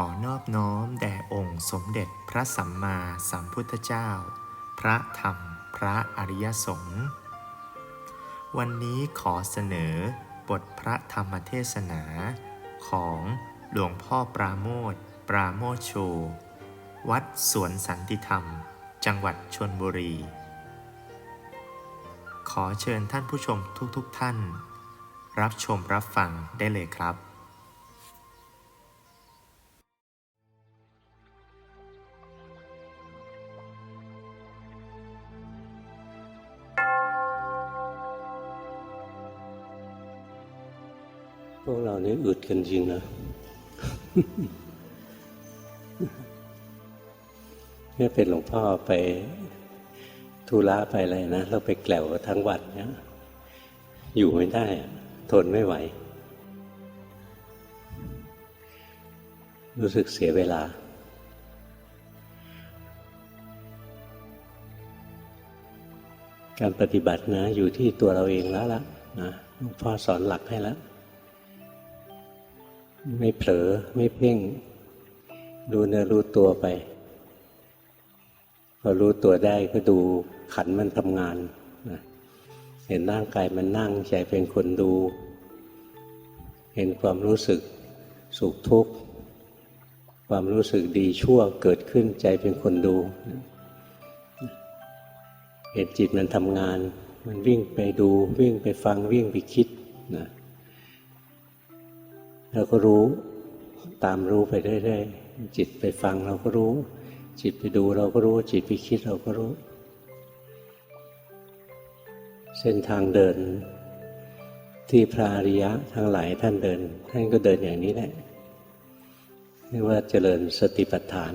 อนอบน้อมแด่องค์สมเด็จพระสัมมาสัมพุทธเจ้า พระธรรมพระอริยสงฆ์ วันนี้ขอเสนอบทพระธรรมเทศนา ของหลวงพ่อปราโมทปราโมชโช วัดสวนสันติธรรม จังหวัดชนบุรี ขอเชิญท่านผู้ชมทุกๆทท่าน รับชมรับฟังได้เลยครับ วกเรานี่อึดกันจริงนะเนี่ยเป็นหลวงพ่อไปธุระไปอะไรนะเราไปแกลวทั้งวันเนี่ยอยู่ไม่ได้ ทนไม่ไหว รู้สึกเสียเวลา การปฏิบัตินะ อยู่ที่ตัวเราเองแล้วล่ะนะหลวงพ่อสอนหลักให้แล้ว ไม่เผลอไม่เพ่งดูเนื้อรู้ตัวไป พอรู้ตัวได้ก็ดูขันมันทำงานนะเห็นร่างกายมันนั่งใจเป็นคนดู เห็นความรู้สึกสุขทุกข์ความรู้สึกดีชั่วเกิดขึ้นใจเป็นคนดู เห็นจิตมันทำงาน มันวิ่งไปดูวิ่งไปฟังวิ่งไปคิดนะ เราก็รู้ตามรู้ไปเรื่อยๆจิตไปฟังเราก็รู้ จิตไปดูเราก็รู้ จิตไปคิดเราก็รู้ เส้นทางเดินที่พระอริยะทั้งหลายท่านเดิน ท่านก็เดินอย่างนี้แหละเรียกว่าเจริญสติปัฏฐาน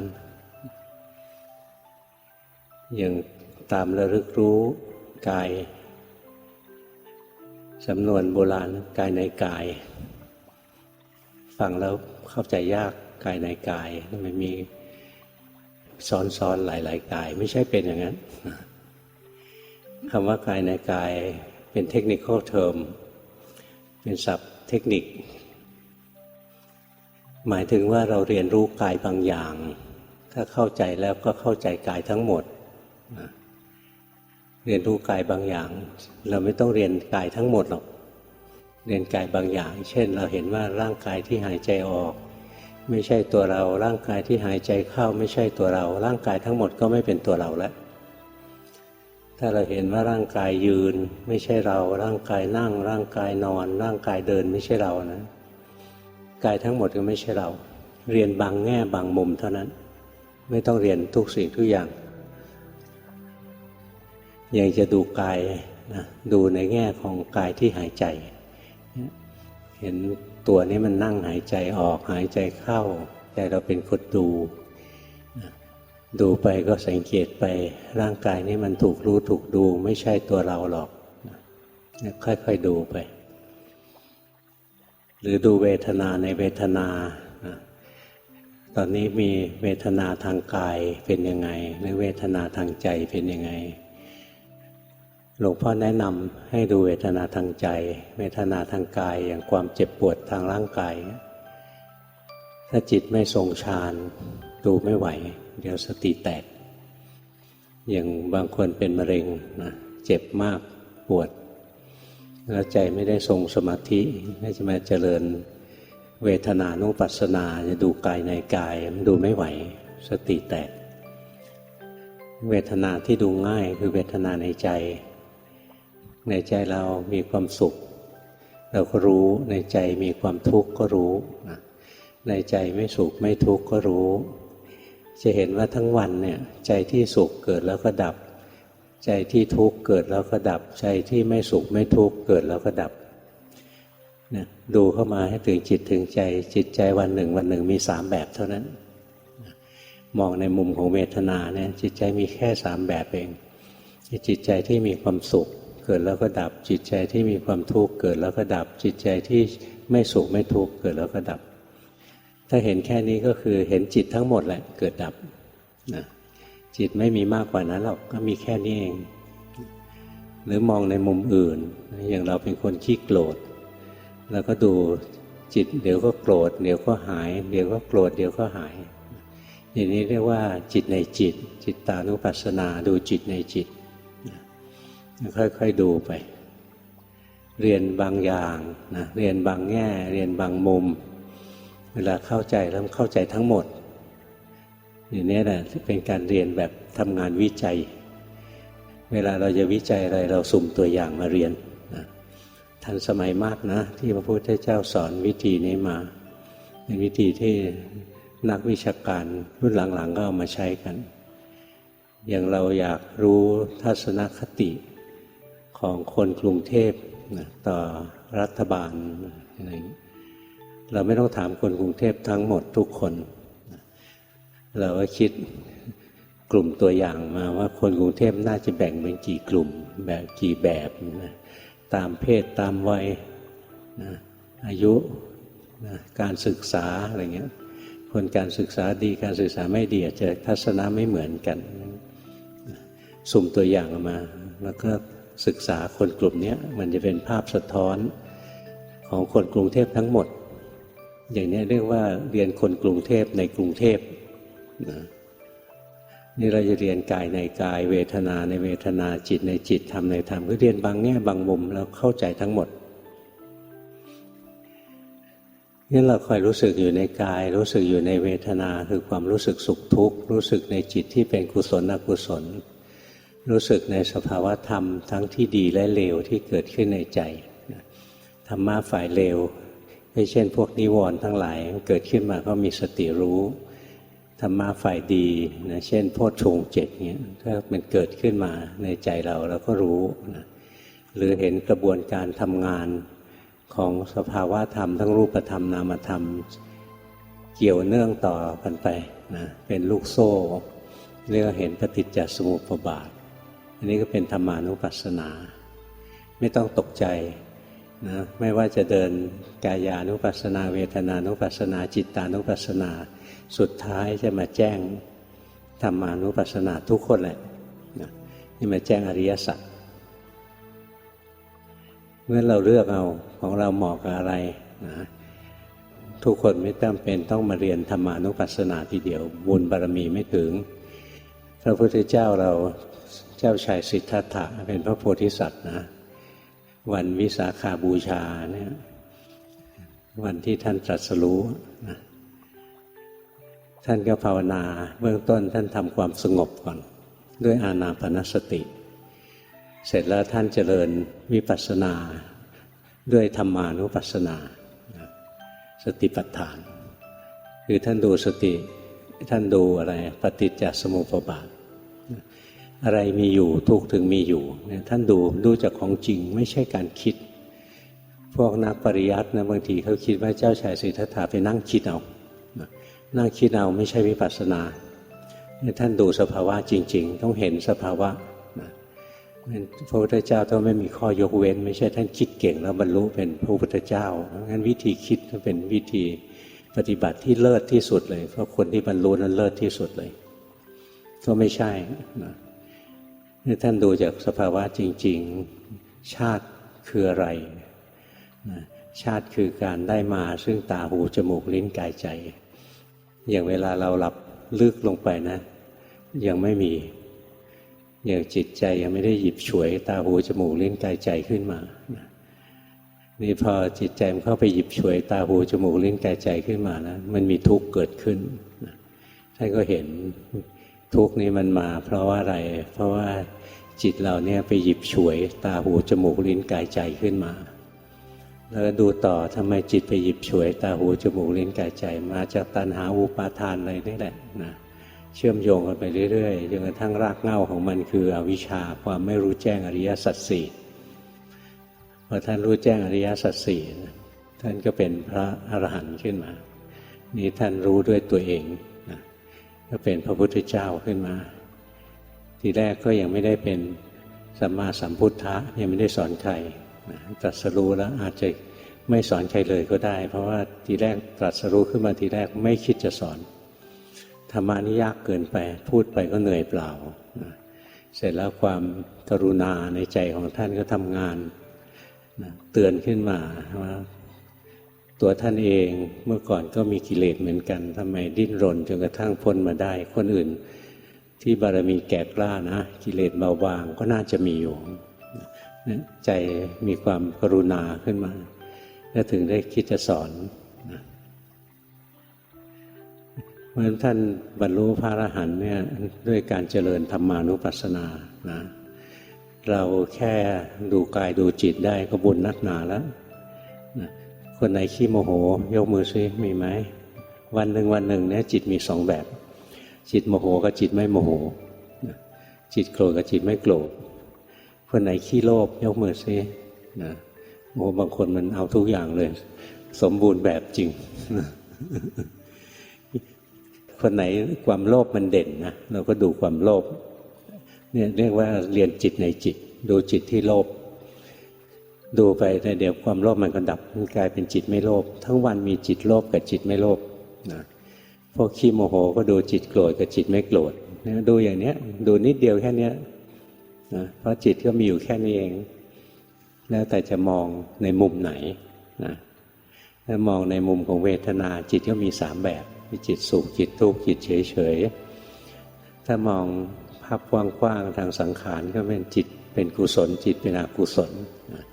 อย่างตามระลึกรู้กายสำนวนโบราณกายในกาย ฟังแล้วเข้าใจยากกายในกายมันมีซ้อนๆหลายๆกาย ไม่ใช่เป็นอย่างนั้นคำว่ากายในกายเป็นเทคนิคเทอมเป็นศัพท์เทคนิค หมายถึงว่าเราเรียนรู้กายบางอย่าง ถ้าเข้าใจแล้วก็เข้าใจกายทั้งหมด เรียนรู้กายบางอย่าง เราไม่ต้องเรียนกายทั้งหมดหรอก เรียนกายบางอย่าง เช่น เราเห็นว่าร่างกายที่หายใจออก ไม่ใช่ตัวเรา ร่างกายที่หายใจเข้าไม่ใช่ตัวเรา ร่างกายทั้งหมดก็ไม่เป็นตัวเราแล้วถ้าเราเห็นว่าร่างกายยืน ไม่ใช่เรา ร่างกายนั่ง ร่างกายนอน ร่างกายเดินไม่ใช่เรานะกายทั้งหมดก็ไม่ใช่เรา เรียนบางแง่บางมุมเท่านั้น ไม่ต้องเรียนทุกสิ่งทุกอย่างยังจะดูกายนะดูในแง่ของกายที่หายใจ เห็นตัวนี้มันนั่งหายใจออกหายใจเข้า ใจเราเป็นคนดู ดูไปก็สังเกตไปร่างกายนี้มันถูกรู้ถูกดูไม่ใช่ตัวเราหรอก ค่อยๆดูไป หรือดูเวทนาในเวทนาตอนนี้มีเวทนาทางกายเป็นยังไงหรือเวทนาทางใจเป็นยังไง หลวงพ่อแนะนำให้ดูเวทนาทางใจ เวทนาทางกายอย่างความเจ็บปวดทางร่างกาย ถ้าจิตไม่ทรงฌานดูไม่ไหว เดี๋ยวสติแตก อย่างบางคนเป็นมะเร็งนะเจ็บมากปวด แล้วใจไม่ได้ทรงสมาธิให้จะมาเจริญเวทนานุปัสสนาจะดูกายในกายมันดูไม่ไหว สติแตก เวทนาที่ดูง่ายคือเวทนาในใจ ในใจเรามีความสุข เราก็รู้ในใจมีความทุกข์ก็รู้นะในใจไม่สุขไม่ทุกข์ก็รู้ จะเห็นว่าทั้งวันเนี่ยใจที่สุขเกิดแล้วก็ดับ ใจที่ทุกข์เกิดแล้วก็ดับ ใจที่ไม่สุขไม่ทุกข์เกิดแล้วก็ดับนะดูเข้ามาให้ถึงจิตถึงใจ จิตใจวันหนึ่ง วันหนึ่งมีสามแบบเท่านั้น มองในมุมของเวทนาเนี่ยจิตใจมีแค่สามแบบเองจิตใจที่มีความสุข เกิดแล้วก็ดับ จิตใจที่มีความทุกข์เกิดแล้วก็ดับ จิตใจที่ไม่สุขไม่ทุกข์เกิดแล้วก็ดับ ถ้าเห็นแค่นี้ก็คือเห็นจิตทั้งหมดแหละเกิดดับนะจิตไม่มีมากกว่านั้นหรอกก็มีแค่นี้เอง หรือมองในมุมอื่น อย่างเราเป็นคนขี้โกรธแล้วก็ดูจิตเดี๋ยวก็โกรธเดี๋ยวก็หาย เดี๋ยวก็โกรธเดี๋ยวก็หาย อย่างนี้เรียกว่าจิตในจิต จิตตานุปัสสนาดูจิตในจิต ค่อยๆดูไป เรียนบางอย่างนะเรียนบางแง่ เรียนบางมุม เวลาเข้าใจแล้วเข้าใจทั้งหมด อย่างนี้แหละเป็นการเรียนแบบทำงานวิจัย เวลาเราจะวิจัยอะไรเราสุ่มตัวอย่างมาเรียนนะทันสมัยมากนะ ที่พระพุทธเจ้าสอนวิธีนี้มาเป็นวิธีที่นักวิชาการรุ่นหลังๆก็เอามาใช้กัน อย่างเราอยากรู้ทัศนคติ ของคนกรุงเทพนะต่อรัฐบาลอะไรอย่างนี้เราไม่ต้องถามคนกรุงเทพทั้งหมดทุกคน เราก็คิดกลุ่มตัวอย่างมาว่าคนกรุงเทพน่าจะแบ่งเป็นกี่กลุ่มแบบกี่แบบนะตามเพศตามวัยนะอายุนะการศึกษาอะไรเงี้ยคนการศึกษาดีการศึกษาไม่ดีอาจจะทัศนะไม่เหมือนกัน สุ่มตัวอย่างออกมา แล้วก็ ศึกษาคนกลุ่มนี้มันจะเป็นภาพสะท้อนของคนกรุงเทพทั้งหมด อย่างนี้เรียกว่าเรียนคนกรุงเทพในกรุงเทพนะนี่เราจะเรียนกายในกาย เวทนาในเวทนาจิตในจิตธรรมในธรรมก็เรียนบางแง่บางมุมแล้วเข้าใจทั้งหมดนี่เราคอยรู้สึกอยู่ในกาย รู้สึกอยู่ในเวทนาคือความรู้สึกสุขทุกข์รู้สึกในจิตที่เป็นกุศลอกุศล รู้สึกในสภาวะธรรมทั้งที่ดีและเลวที่เกิดขึ้นในใจธรรมะฝ่ายเลวเช่น พวกนิวรณ์ทั้งหลายเกิดขึ้นมาก็มีสติรู้ธรรมะฝ่ายดีนะเช่น โพชฌงเจ็ดเนี้ยถ้ามันเกิดขึ้นมาในใจเราเราก็รู้นะหรือเห็นกระบวนการทำงานของสภาวะธรรม ทั้งรูปธรรมนามธรรม เกี่ยวเนื่องต่อกันไปนะเป็นลูกโซ่ เรียกเห็นปฏิจจสมุปบาท อันนี้ก็เป็นธรรมานุปัสสนา ไม่ต้องตกใจนะไม่ว่าจะเดินกายานุปัสสนา เวทนานุปัสสนา จิตตานุปัสสนา สุดท้ายจะมาแจ้งธรรมานุปัสสนาทุกคนแหละนะนี่มาแจ้งอริยสัจเมื่อเราเลือกเอาของเราเหมาะกับอะไรนะทุกคนไม่จำเป็นต้องมาเรียนธรรมานุปัสสนาทีเดียว บุญบารมีไม่ถึง พระพุทธเจ้าเรา เจ้าชายสิทธัตถะเป็นพระโพธิสัตว์นะวันวิสาขาบูชาเนี่ยวันที่ท่านตรัสรู้นะท่านก็ภาวนาเบื้องต้นท่านทำความสงบก่อน ด้วยอานาปนสติ เสร็จแล้วท่านเจริญวิปัสสนาด้วยธรรมานุปัสสนา สติปัฏฐาน คือท่านดูสติท่านดูอะไรปฏิจจสมุปบาท อะไรมีอยู่ทุกถึงมีอยู่ท่านดูดูจากของจริงไม่ใช่การคิด พวกนักปริยัตินะบางทีเขาคิดว่าเจ้าชายสิทธัตถะไปนั่งคิดเอานั่งคิดเอาไม่ใช่วิปัสสนาท่านดูสภาวะจริง ๆ ต้องเห็นสภาวะนะพระพุทธเจ้าต้องไม่มีข้อยกเว้น ไม่ใช่ท่านคิดเก่งแล้วบรรลุเป็นพระพุทธเจ้างั้นวิธีคิดเป็นวิธีปฏิบัติที่เลิศที่สุดเลย เพราะคนที่บรรลุนั้นเลิศที่สุดเลย ก็ไม่ใช่นะ นี่ท่านดูจากสภาวะจริง ๆ ชาติคืออะไร ชาติคือการได้มาซึ่งตาหูจมูกลิ้นกายใจ อย่างเวลาเราหลับลึกลงไปนะ ยังไม่มี อย่างจิตใจยังไม่ได้หยิบฉวย ตาหูจมูกลิ้นกายใจขึ้นมา นี่พอจิตใจมันเข้าไปหยิบฉวย ตาหูจมูกลิ้นกายใจขึ้นมานะ มันมีทุกข์เกิดขึ้นท่านก็เห็นทุกข์นี้มันมา เพราะว่าอะไร เพราะว่า จิตเราเนี่ยไปหยิบฉวยตาหูจมูกลิ้นกายใจขึ้นมา แล้วดูต่อทำไมจิตไปหยิบฉวยตาหูจมูกลิ้นกายใจ มาจากตัณหาอุปาทานอะไรนี่แหละนะเชื่อมโยงกันไปเรื่อยๆจนกระทั่งรากเหง้าของมันคืออวิชชาความไม่รู้แจ้งอริยสัจสี่พอท่านรู้แจ้งอริยสัจสี่ท่านก็เป็นพระอรหันต์ขึ้นมา นี่ท่านรู้ด้วยตัวเองนะก็เป็นพระพุทธเจ้าขึ้นมา ทีแรกก็ยังไม่ได้เป็นสัมมาสัมพุทธะยังไม่ได้สอนใครตรัสรู้แล้วอาจจะไม่สอนใครเลยก็ได้ เพราะว่าทีแรกตรัสรู้ขึ้นมาทีแรกไม่คิดจะสอนธรรมานี่ยากเกินไปพูดไปก็เหนื่อยเปล่า เสร็จแล้วความกรุณาในใจของท่านก็ทำงานเตือนขึ้นมาว่าตัวท่านเองเมื่อก่อนก็มีกิเลสเหมือนกันทำไมดิ้นรนจนกระทั่งพ้นมาได้ คนอื่น ที่บารมีแก่กล้านะกิเลสเบาบางก็น่าจะมีอยู่ใจมีความกรุณาขึ้นมาแล้วถึงได้คิดจะสอนเพราะฉะนั้นท่านบรรลุพระอรหันต์เนี่ยด้วยการเจริญธรรมานุปัสสนานะเราแค่ดูกายดูจิตได้ก็บุญนักหนาแล้วนะคนไหนขี้โมโห ยกมือซิมีไหมวันหนึ่งวันหนึ่งเนี่ยจิตมีสองแบบ จิตโมโหกับจิตไม่โมโห จิตโกรธกับจิตไม่โกรธคนไหนขี้โลภยกมือซินะโอ้บางคนมันเอาทุกอย่างเลย สมบูรณ์แบบจริง คนไหนความโลภมันเด่นนะเราก็ดูความโลภเนี่ยเรียกว่าเรียนจิตในจิต ดูจิตที่โลภดูไปแต่เดี๋ยวความโลภมันก็ดับมันกลายเป็นจิตไม่โลภทั้งวันมีจิตโลภกับจิตไม่โลภนะ พวกขี้โมโหก็ดูจิตโกรธกับจิตไม่โกรธนะดูอย่างเนี้ยดูนิดเดียวแค่เนี้ยนะเพราะจิตก็มีอยู่แค่นี้เอง แล้วแต่จะมองในมุมไหนนะถ้ามองในมุมของเวทนาจิตก็มีสามแบบมีจิตสุขจิตทุกข์จิตเฉยเฉยถ้ามองภาพกว้างๆทางสังขารก็เป็นจิตเป็นกุศลจิตเป็นอกุศลนะ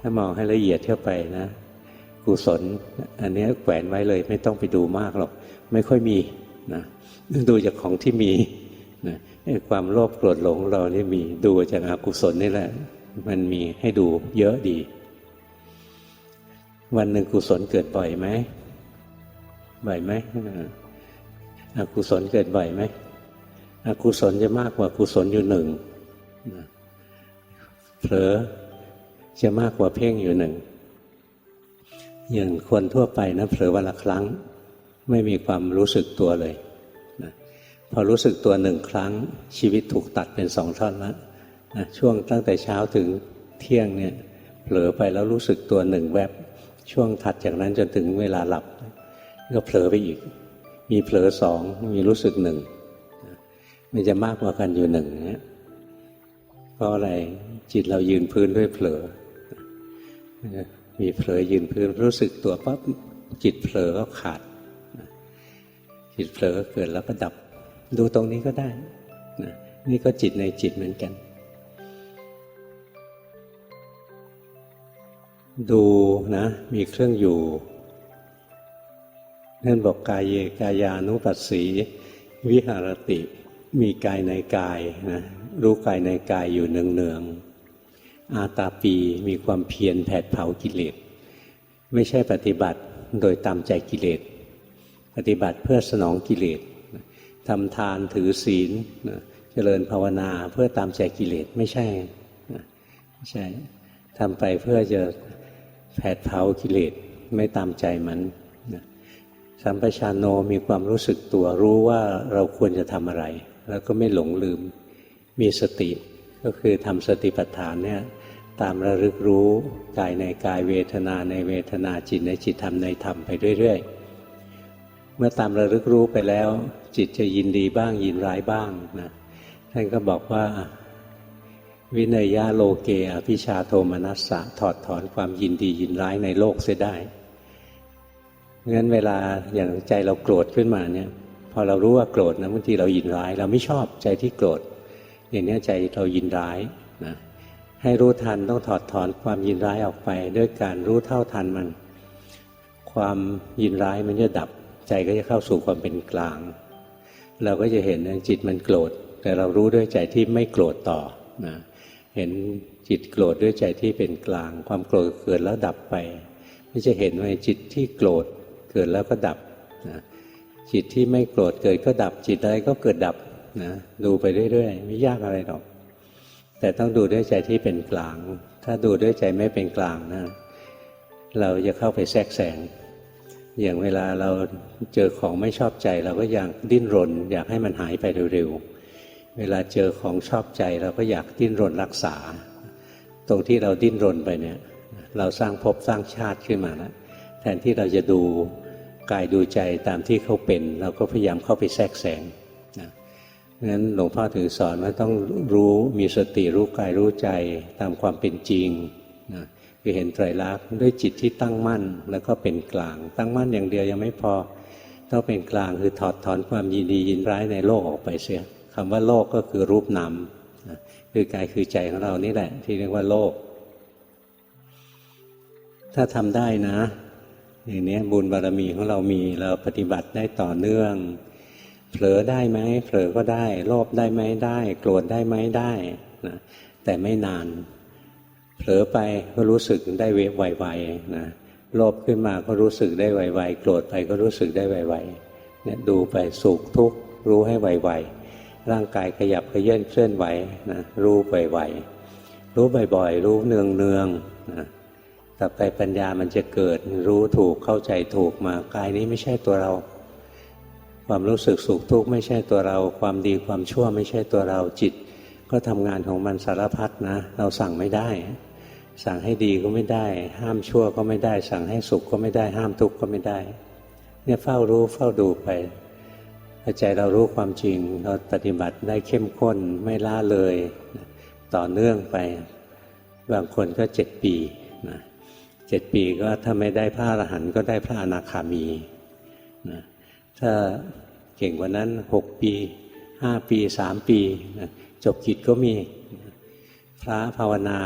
ถ้ามองให้ละเอียดเข้าไปนะ กุศล อันนี้แขวนไว้เลยไม่ต้องไปดูมากหรอก ไม่ค่อยมีนะดูจากของที่มีนะความโลภโกรธหลงเรานี่มีดูจากอากุศลนี่แหละ มันมีให้ดูเยอะดี วันหนึ่งกุศลเกิดบ่อยไหมบ่อยไหมอกุศลเกิดบ่อยไหมอกุศลจะมากกว่ากุศลอยู่หนึ่งเผลอจะมากกว่าเพ่งอยู่หนึ่งอย่างคนทั่วไปนะเผลอวันละครั้ง ไม่มีความรู้สึกตัวเลยนะพอรู้สึกตัวหนึ่งครั้งชีวิตถูกตัดเป็นสองท่อนแล้วนะช่วงตั้งแต่เช้าถึงเที่ยงเนี่ยเผลอไปแล้วรู้สึกตัวหนึ่งแวบ ช่วงถัดจากนั้นจนถึงเวลาหลับ ก็เผลอไปอีก มีเผลอสองมีรู้สึกหนึ่งมันจะมากกว่ากันอยู่หนึ่งเนี่ยเพราะอะไรจิตเรายืนพื้นด้วยเผลอ มีเผลอยืนพื้นรู้สึกตัวปั๊บจิตเผลอก็ขาด จิตเผลอก็เกิดแล้วก็ดับ ดูตรงนี้ก็ได้นะนี่ก็จิตในจิตเหมือนกัน ดูนะ มีเครื่องอยู่นั่นบอกกายเยกายานุปัสสี วิหารติ มีกายในกายนะรู้กายในกายอยู่เนืองๆอาตาปีมีความเพียรแผดเผากิเลสไม่ใช่ปฏิบัติโดยตามใจกิเลส ปฏิบัติเพื่อสนองกิเลสทำทานถือศีลเจริญภาวนาเพื่อตามใจกิเลสไม่ใช่ไม่ใช่ทำไปเพื่อจะแผดเผากิเลสไม่ตามใจมันสัมปชานโนมีความรู้สึกตัวรู้ว่าเราควรจะทำอะไร แล้วก็ไม่หลงลืมมีสติก็คือทำสติปัฏฐานเนี่ยตามระลึกรู้กายในกายเวทนาในเวทนาจิตในจิตธรรมในธรรมไปเรื่อย ๆ เมื่อตามระลึกรู้ไปแล้ว จิตจะยินดีบ้างยินร้ายบ้างนะท่านก็บอกว่า วินัยยะโลเกอภิชาโทมนัสสะถอดถอนความยินดียินร้ายในโลกเสียได้งั้นเวลาอย่างใจเราโกรธขึ้นมาเนี่ย พอเรารู้ว่าโกรธนะบางทีเรายินร้าย เราไม่ชอบใจที่โกรธอย่างนี้ใจเรายินร้ายนะให้รู้ทันต้องถอดถอนความยินร้ายออกไป ด้วยการรู้เท่าทันมัน ความยินร้ายมันจะดับ ใจก็จะเข้าสู่ความเป็นกลาง เราก็จะเห็นจิตมันโกรธ แต่เรารู้ด้วยใจที่ไม่โกรธต่อนะเห็นจิตโกรธด้วยใจที่เป็นกลาง ความโกรธเกิดแล้วดับไปก็จะเห็นว่าจิตที่โกรธเกิดแล้วก็ดับนะจิตที่ไม่โกรธเกิดก็ดับ จิตอะไรก็เกิดดับนะดูไปเรื่อยๆไม่ยากอะไรหรอก แต่ต้องดูด้วยใจที่เป็นกลาง ถ้าดูด้วยใจไม่เป็นกลางนะเราจะเข้าไปแทรกแซง อย่างเวลาเราเจอของไม่ชอบใจ เราก็อยากดิ้นรน อยากให้มันหายไปเร็วๆ เวลาเจอของชอบใจ เราก็อยากดิ้นรนรักษา ตรงที่เราดิ้นรนไปเนี่ยเราสร้างภพสร้างชาติขึ้นมาแล้วแทนที่เราจะดูกายดูใจตามที่เขาเป็น เราก็พยายามเข้าไปแทรกแซงงั้นหลวงพ่อถึงสอนว่าต้องรู้มีสติรู้กายรู้ใจตามความเป็นจริงนะ คือเห็นไตรลักษณ์ด้วยจิตที่ตั้งมั่น แล้วก็เป็นกลาง ตั้งมั่นอย่างเดียวยังไม่พอต้องเป็นกลางคือถอดถอนความยินดียินร้ายในโลกออกไปเสียคำว่าโลกก็คือรูปนามคือกายคือใจของเรานี่แหละ ที่เรียกว่าโลก ถ้าทำได้นะอย่างนี้บุญบารมีของเรามีเราปฏิบัติได้ต่อเนื่องเผลอได้ไหมเผลอก็ได้ โลภได้ไหมได้ โกรธได้ไหมได้นะแต่ไม่นาน เผลอไปก็รู้สึกได้เวไวๆนะโลภขึ้นมาก็รู้สึกได้ไวๆโกรธไปก็รู้สึกได้ไวๆเนี่ยดูไปสุขทุกข์รู้ให้ไวๆร่างกายขยับเขยื่นเคลื่อนไหวนะรู้ไวๆรู้บ่อยๆ รู้เนืองๆนะต่อไปปัญญามันจะเกิดรู้ถูกเข้าใจถูกมากายนี้ไม่ใช่ตัวเรา ความรู้สึกสุขทุกข์ไม่ใช่ตัวเรา ความดีความชั่วไม่ใช่ตัวเราจิต ก็ทำงานของมันสารพัดนะ เราสั่งไม่ได้ สั่งให้ดีก็ไม่ได้ ห้ามชั่วก็ไม่ได้ สั่งให้สุขก็ไม่ได้ ห้ามทุกข์ก็ไม่ได้ เนี่ยเฝ้ารู้เฝ้าดูไปใจเรารู้ความจริง เราปฏิบัติได้เข้มข้นไม่ล่าเลย ต่อเนื่องไป บางคนก็เจ็ดปีนะเจ็ดปีก็ถ้าไม่ได้พระอรหันต์ก็ได้พระอนาคามีนะถ้าเก่งกว่านั้นหกปีห้าปีสามปีนะจบกิจก็มีพระภาวนา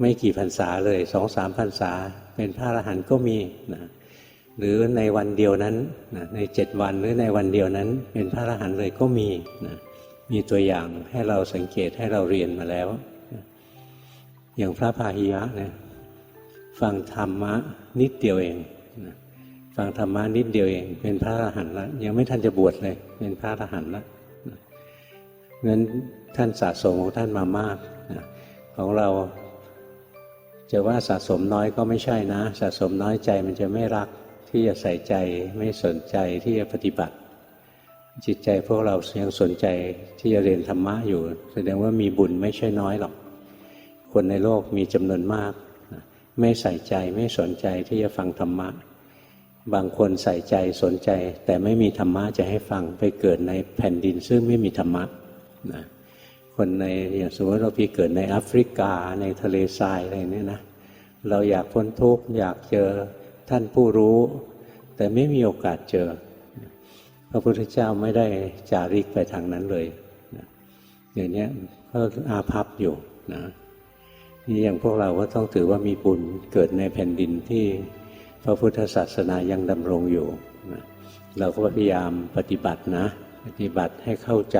ไม่กี่พรรษาเลยสองสามพรรษา เป็นพระอรหันต์ก็มีนะหรือในวันเดียวนั้นนะในเจ็ดวันหรือในวันเดียวนั้น เป็นพระอรหันต์เลยก็มีนะมีตัวอย่างให้เราสังเกตให้เราเรียนมาแล้วนะอย่างพระพาหิยะเนี่ยฟังธรรมะนิดเดียวเองนะฟังธรรมะนิดเดียวเอง เป็นพระอรหันต์แล้วยังไม่ทันจะบวชเลย เป็นพระอรหันต์แล้วนะงั้นท่านสะสมของท่านมามากนะของเรา จะว่าสะสมน้อยก็ไม่ใช่นะ สะสมน้อยใจมันจะไม่รักที่จะใส่ใจไม่สนใจที่จะปฏิบัติ จิตใจพวกเรายังสนใจที่จะเรียนธรรมะอยู่ แสดงว่ามีบุญไม่ใช่น้อยหรอก คนในโลกมีจำนวนมาก ไม่ใส่ใจไม่สนใจที่จะฟังธรรมะ บางคนใส่ใจสนใจ แต่ไม่มีธรรมะจะให้ฟังไปเกิดในแผ่นดินซึ่งไม่มีธรรมะนะ คนในอย่างสมมติเราไปเกิดในแอฟริกาในทะเลทรายอะไรเนี่ยนะเราอยากพ้นทุกข์อยากเจอท่านผู้รู้ แต่ไม่มีโอกาสเจอ พระพุทธเจ้าไม่ได้จาริกไปทางนั้นเลยอย่างนี้ก็อาภัพอยู่นะนี่อย่างพวกเราก็ต้องถือว่ามีบุญเกิดในแผ่นดินที่พระพุทธศาสนายังดำรงอยู่นะเราก็พยายามปฏิบัตินะ ปฏิบัติให้เข้าใจ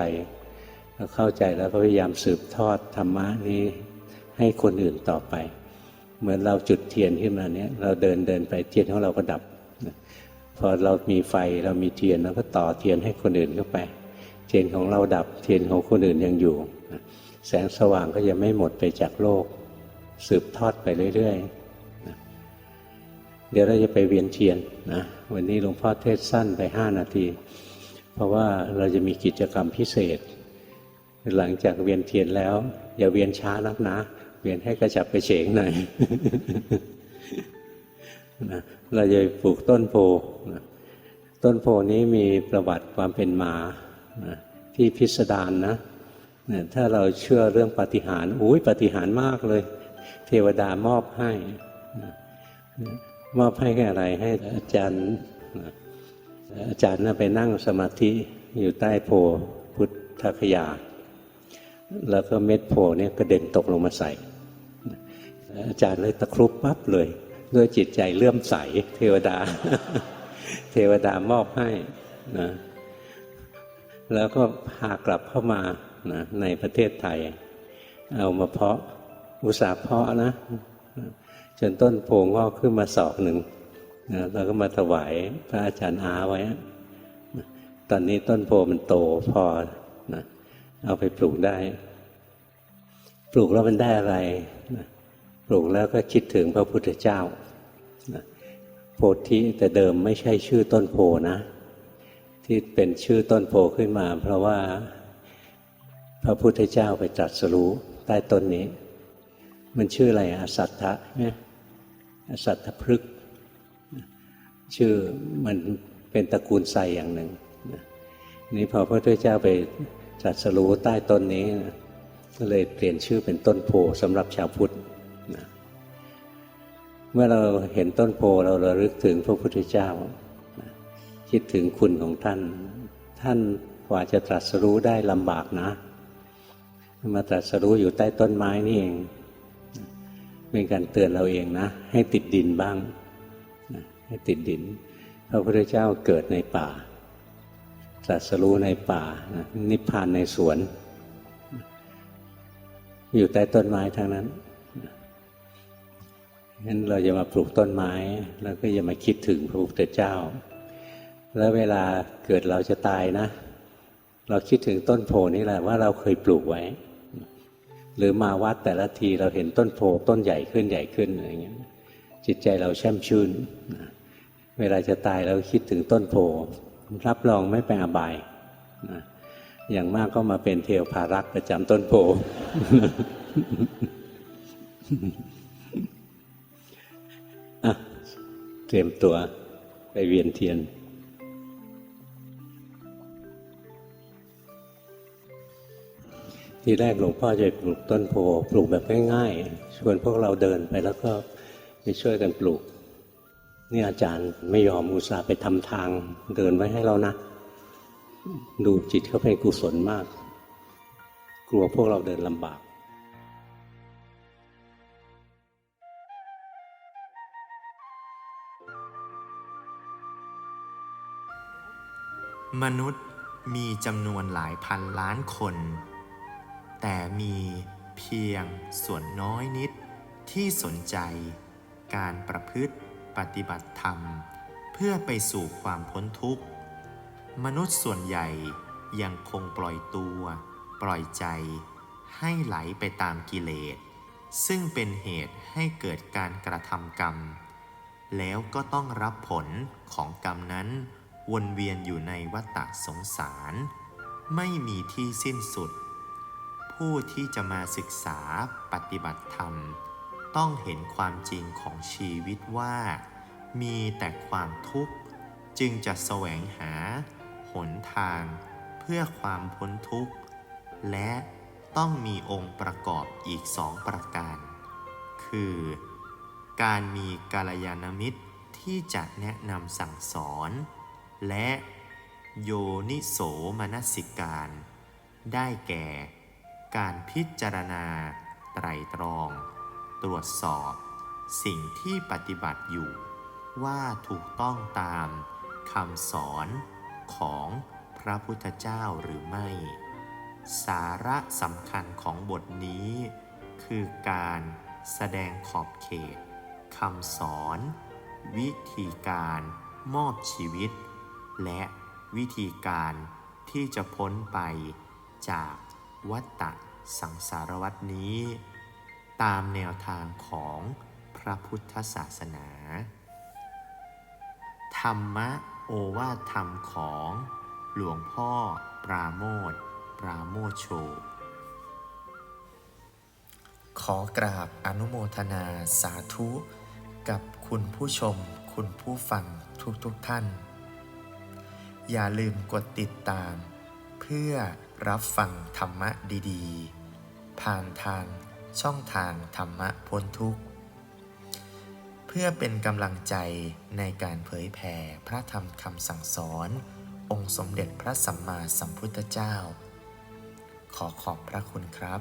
เข้าใจแล้วก็พยายามสืบทอดธรรมะนี้ให้คนอื่นต่อไป เหมือนเราจุดเทียนขึ้นมาเนี้ยเราเดินเดินไปเทียนของเราก็ดับ พอเรามีไฟเรามีเทียนเราก็ต่อเทียนให้คนอื่นเข้าไป เทียนของเราดับเทียนของคนอื่นยังอยู่ แสงสว่างก็จะไม่หมดไปจากโลก สืบทอดไปเรื่อยๆเดี๋ยวเราจะไปเวียนเทียนนะวันนี้หลวงพ่อเทศสั้นไปห้านาที เพราะว่าเราจะมีกิจกรรมพิเศษ หลังจากเวียนเทียนแล้ว อย่าเวียนช้านักนะ เวียนให้กระฉับกระเฉงหน่อยนะเราจะปลูกต้นโพนะต้นโพนี้มีประวัติความเป็นมานะที่พิสดารนนะนะถ้าเราเชื่อเรื่องปฏิหารอุ้ยปฏิหารมากเลย เทวดามอบให้นะมอบให้แค่อะไรให้อาจารย์นะอาจารย์น่ะไปนั่งสมาธิอยู่ใต้โพพุทธคยา แล้วก็เม็ดโพเนี่ยกระเด็นตกลงมาใส่ อาจารย์เลยตะครุบปั๊บเลย ด้วยจิตใจเลื่อมใส เทวดา เทวดามอบให้นะแล้วก็พากลับเข้ามานะในประเทศไทย เอามาเพาะอุตสาห์เพาะนะ จนต้นโพงอกขึ้นมาศอกหนึ่งนะแล้วก็มาถวายพระอาจารย์อาไว้ ตอนนี้ต้นโพมันโตพอ เอาไปปลูกได้ ปลูกแล้วมันได้อะไร ปลูกแล้วก็คิดถึงพระพุทธเจ้า โพธิแต่เดิมไม่ใช่ชื่อต้นโพนะ ที่เป็นชื่อต้นโพขึ้นมา เพราะว่าพระพุทธเจ้าไปตรัสรู้ใต้ต้นนี้ มันชื่ออะไรอสัตถะเนี่ยอสัตถพฤกษ์ชื่อมันเป็นตระกูลไซอย่างหนึ่งนะนี่พอพระพุทธเจ้าไป ตรัสรู้ใต้ต้นนี้นะก็เลยเปลี่ยนชื่อเป็นต้นโพสำหรับชาวพุทธนะเมื่อเราเห็นต้นโพเราระลึกถึงพระพุทธเจ้านะคิดถึงคุณของท่าน ท่านกว่าจะตรัสรู้ได้ลำบากนะ มาตรัสรู้อยู่ใต้ต้นไม้นี่เองเป็นการเตือนเราเองนะ ให้ติดดินบ้างให้ติดดิน พระพุทธเจ้าเกิดในป่า ตรัสรู้ในป่า นิพพานในสวน อยู่ใต้ต้นไม้ทั้งนั้นงั้นเราจะมาปลูกต้นไม้ แล้วก็อย่ามาคิดถึงพระพุทธเจ้า แล้วเวลาเกิดเราจะตายนะ เราคิดถึงต้นโพนี่แหละว่าเราเคยปลูกไว้ หรือมาวัดแต่ละทีเราเห็นต้นโพต้นใหญ่ขึ้นใหญ่ขึ้นอะไรเงี้ยจิตใจเราแช่มชื่น เวลาจะตายเราคิดถึงต้นโพ รับรองไม่ไปอบายนะอย่างมากก็มาเป็นเทวภารักษ์ประจำต้นโพเตรียมตัวไปเวียนเทียนทีแรกหลวงพ่อจะปลูกต้นโพปลูกแบบง่ายๆ ชวนพวกเราเดินไปแล้วก็ไปช่วยกันปลูก นี่อาจารย์ไม่ยอมอุตส่าห์ไปทำทางเดินไว้ให้เรานะ ดูจิตเขาเป็นกุศลมาก กลัวพวกเราเดินลำบากมนุษย์มีจำนวนหลายพันล้านคน แต่มีเพียงส่วนน้อยนิดที่สนใจการประพฤติ ปฏิบัติธรรม เพื่อไปสู่ความพ้นทุกข์ มนุษย์ส่วนใหญ่ยังคงปล่อยตัว ปล่อยใจ ให้ไหลไปตามกิเลส ซึ่งเป็นเหตุให้เกิดการกระทำกรรม แล้วก็ต้องรับผลของกรรมนั้น วนเวียนอยู่ในวัฏสงสาร ไม่มีที่สิ้นสุด ผู้ที่จะมาศึกษาปฏิบัติธรรม ต้องเห็นความจริงของชีวิตว่า มีแต่ความทุกข์ จึงจะแสวงหา หนทางเพื่อความพ้นทุกข์ และต้องมีองค์ประกอบอีกสองประการ คือ การมีกาลยานมิตรที่จะแนะนำสั่งสอน และโยนิโสมนสิการ ได้แก่ การพิจารณาไตรตรอง ตรวจสอบสิ่งที่ปฏิบัติอยู่ ว่าถูกต้องตามคำสอนของพระพุทธเจ้าหรือไม่ สาระสำคัญของบทนี้ คือการแสดงขอบเขตคำสอน วิธีการมอบชีวิต และวิธีการที่จะพ้นไปจากวัฏฏะสังสารวัฏนี้ ตามแนวทางของพระพุทธศาสนา ธรรมะโอวาทธรรมของหลวงพ่อปราโมทปราโมโช ขอกราบอนุโมทนาสาธุ กับคุณผู้ชมคุณผู้ฟังทุกๆทท่าน อย่าลืมกดติดตาม เพื่อรับฟังธรรมะดี ๆ ผ่านทาง ช่องทางธรรมะพ้นทุกข์ เพื่อเป็นกำลังใจในการเผยแผ่พระธรรมคำสั่งสอน องค์สมเด็จพระสัมมาสัมพุทธเจ้า ขอขอบพระคุณครับ